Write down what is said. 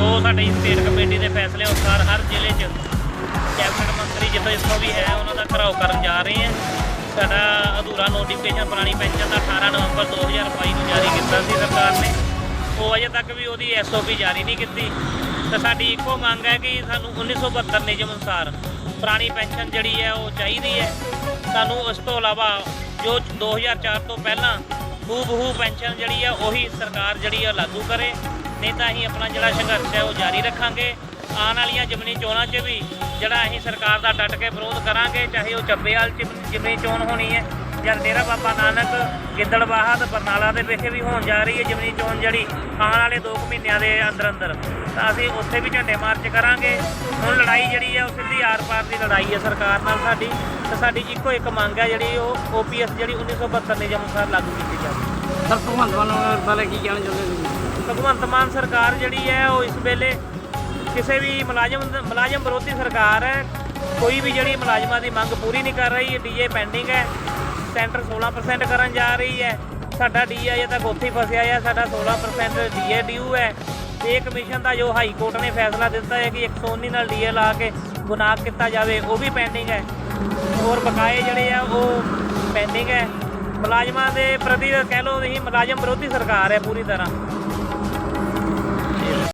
ਜੋ ਸਾਡੀ state committee ਦੇ ਫੈਸਲੇ ਅਨੁਸਾਰ ਹਰ ਜ਼ਿਲ੍ਹੇ 'ਚ ਕੈਬਨਿਟ ਮੰਤਰੀ ਜਿੱਥੋਂ ਜਿੱਥੋਂ ਵੀ ਹੈ, ਉਹਨਾਂ ਦਾ ਘਰਾਓ ਕਰਨ ਜਾ ਰਹੇ ਹੈ। ਸਾਡਾ ਅਧੂਰਾ ਨੋਟੀਫਿਕੇਸ਼ਨ ਪੁਰਾਣੀ ਪੈਨਸ਼ਨ ਦਾ 18 ਨਵੰਬਰ 2022 ਨੂੰ ਜਾਰੀ ਕੀਤਾ ਸੀ ਸਰਕਾਰ ਨੇ। ਉਹ ਅਜੇ ਤੱਕ ਵੀ ਉਹਦੀ ਐਸਓਪੀ ਜਾਰੀ ਨਹੀਂ ਕੀਤੀ। ਤਾਂ ਸਾਡੀ ਇੱਕੋ ਮੰਗ ਹੈ ਕਿ ਸਾਨੂੰ 1972 ਨਿਯਮ ਅਨੁਸਾਰ ਪੁਰਾਣੀ ਪੈਨਸ਼ਨ ਜਿਹੜੀ ਹੈ, ਉਹ ਚਾਹੀਦੀ ਹੈ। ਸਾਨੂੰ ਉਸ ਤੋਂ ਇਲਾਵਾ ਜੋ 2004 ਤੋਂ ਪਹਿਲਾਂ ਹੂ ਪੈਨਸ਼ਨ ਜਿਹੜੀ ਆ, ਉਹੀ ਸਰਕਾਰ ਜਿਹੜੀ ਆ ਲਾਗੂ ਕਰੇ। ਨਹੀਂ ਤਾਂ ਅਸੀਂ ਆਪਣਾ ਜਿਹੜਾ ਸੰਘਰਸ਼ ਹੈ ਉਹ ਜਾਰੀ ਰੱਖਾਂਗੇ। ਆਉਣ ਵਾਲੀਆਂ ਜਿਮਨੀ ਚੋਣਾਂ 'ਚ ਵੀ ਜਿਹੜਾ ਅਸੀਂ ਸਰਕਾਰ ਦਾ ਡਟ ਕੇ ਵਿਰੋਧ ਕਰਾਂਗੇ, ਚਾਹੇ ਉਹ ਚੱਬੇਵਾਲ 'ਚ ਜਿਮਨੀ ਚੋਣ ਹੋਣੀ ਹੈ ਜਾਂ ਡੇਰਾ ਬਾਬਾ ਨਾਨਕ ਗਿੱਦੜਬਾਹਾ ਤੇ ਬਰਨਾਲਾ ਦੇ ਵਿਖੇ ਵੀ ਹੋਣ ਜਾ ਰਹੀ ਹੈ ਜਿਮਨੀ ਚੋਣ ਜਿਹੜੀ ਆਉਣ ਵਾਲੇ 2 ਮਹੀਨਿਆਂ ਦੇ ਅੰਦਰ ਅੰਦਰ। ਤਾਂ ਅਸੀਂ ਉੱਥੇ ਵੀ ਝੰਡੇ ਮਾਰਚ ਕਰਾਂਗੇ। ਹੁਣ ਲੜਾਈ ਜਿਹੜੀ ਹੈ ਉਹ ਸਿੱਧੀ ਆਰ-ਪਾਰ ਦੀ ਲੜਾਈ ਹੈ ਸਰਕਾਰ ਨਾਲ ਸਾਡੀ। ਤੇ ਸਾਡੀ ਇੱਕੋ ਇੱਕ ਮੰਗ ਹੈ ਜਿਹੜੀ ਉਹ ਓਪੀਐਸ ਜਿਹੜੀ 1972 ਨਿਯਮ ਅਨੁਸਾਰ ਲਾਗੂ ਕੀਤੀ ਜਾਵੇ। ਸਰ ਭਗਵੰਤ ਮਾਨ ਬਾਰੇ ਕੀ ਕਹਿਣਾ ਚਾਹੁੰਦੇ ਤੁਸੀਂ? ਭਗਵੰਤ ਮਾਨ ਸਰਕਾਰ ਜਿਹੜੀ ਹੈ ਉਹ ਇਸ ਵੇਲੇ ਕਿਸੇ ਵੀ ਮੁਲਾਜ਼ਮ ਮੁਲਾਜ਼ਮ ਵਿਰੋਧੀ ਸਰਕਾਰ ਹੈ। ਕੋਈ ਵੀ ਜਿਹੜੀ ਮੁਲਾਜ਼ਮਾਂ ਦੀ ਮੰਗ ਪੂਰੀ ਨਹੀਂ ਕਰ ਰਹੀ ਡੀਏ ਪੈਂਡਿੰਗ ਹੈ। ਸੈਂਟਰ 16% ਕਰਨ ਜਾ ਰਹੀ ਹੈ। ਸਾਡਾ ਡੀਏ ਅਜੇ ਤੱਕ ਉੱਥੇ ਫਸਿਆ ਆ, ਸਾਡਾ 16% ਡੀਏ ਡਿਊ ਹੈ। ਤੇ ਕਮਿਸ਼ਨ ਦਾ ਜੋ ਹਾਈ ਕੋਰਟ ਨੇ ਫੈਸਲਾ ਦਿੱਤਾ ਹੈ ਕਿ 119 ਨਾਲ ਡੀਏ ਲਾ ਕੇ ਗੁਨਾਹ ਕੀਤਾ ਜਾਵੇ, ਉਹ ਵੀ ਪੈਂਡਿੰਗ ਹੈ। ਹੋਰ ਬਕਾਏ ਜਿਹੜੇ ਆ, ਉਹ ਪੈਂਡਿੰਗ ਹੈ। ਮੁਲਾਜ਼ਮਾਂ ਦੇ ਪ੍ਰਤੀ ਕਹਿ ਲਓ ਤੁਸੀਂ, ਮੁਲਾਜ਼ਮ ਵਿਰੋਧੀ ਸਰਕਾਰ ਹੈ ਪੂਰੀ ਤਰ੍ਹਾਂ।